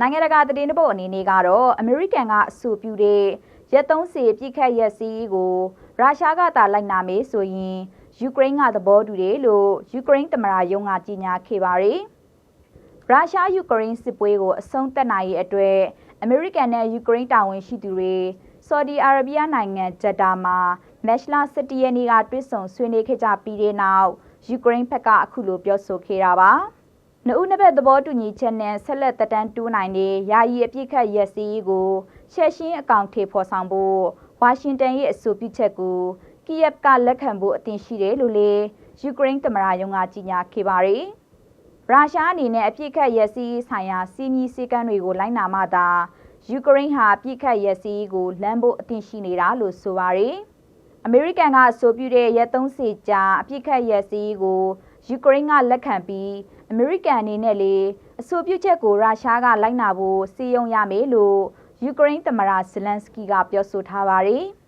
နိုင်ငံတကာသတင်းတပုတ်အနေနဲ့ကတော့အမေရိကန်ကအဆိုပြုတဲ့ရက်သုံးစီပြစ်ခတ်ရက်စီးကိုရုရှားကသာလိုက်နာမေးဆိုရင်ယူကရိန်းကသဘောတူတယ်လို့ယူကရိန်းသမ္မတရုံးကကြေညာခဲ့ပါတယ်။ရုရှားယူကရိန်းစစ်ပွဲကိုအဆုံးသတ်နိုင်ရေးအတွက်အမေရိကန်နဲ့ယူကရိန်းတာဝန်ရှိသူတွေဆော်ဒီအာရေဗျနိုင်ငံဂျက်တာမှာမက်လ17ရက်နေ့ကတွေ့ဆုံဆွေးနွေးခဲ့ကြပြီးတဲ့နောက်ယူကရိန်းဘက်ကအခုလိုပြောဆိုခဲ့တာပါ။ နှစ်ဦးနှစ်ဘက်သဘောတူညီချက်နဲ့ဆက်လက်တက်တန်းတိုးနိုင်တဲ့ယာယီအပြစ်ခတ်ရက်စီးကိုရှက်ရှင်းအကောင့်ထေဖော်ဆောင်ဖို့ဝါရှင်တန်ရဲ့အဆိုပြုချက်ကိုကီယက်ကလက်ခံဖို့အသင့်ရှိတယ်လို့လေယူကရိန်းသမ္မတရုံးကကြေညာခဲ့ပါတယ်။ရုရှားအနေနဲ့အပြစ်ခတ်ရက်စီးဆိုင်ရာစီးမီစည်းကမ်းတွေကိုလိုက်နာမှသာယူကရိန်းဟာပြစ်ခတ်ရက်စီးကိုလမ်းဖို့အသင့်ရှိနေတာလို့ဆိုပါတယ်။အမေရိကန်ကအဆိုပြုတဲ့ရက်သုံးစီကြာအပြစ်ခတ်ရက်စီးကို ယူကရိန်းကလက်ခံပြီးအမေရိကန်အနေနဲ့လေအဆိုပြုချက်ကိုရုရှားကလိုက်နာဖို့စီယုံရမယ်လို့ယူကရိန်းသမ္မတဇလန်စကီကပြောဆိုထားပါတယ်။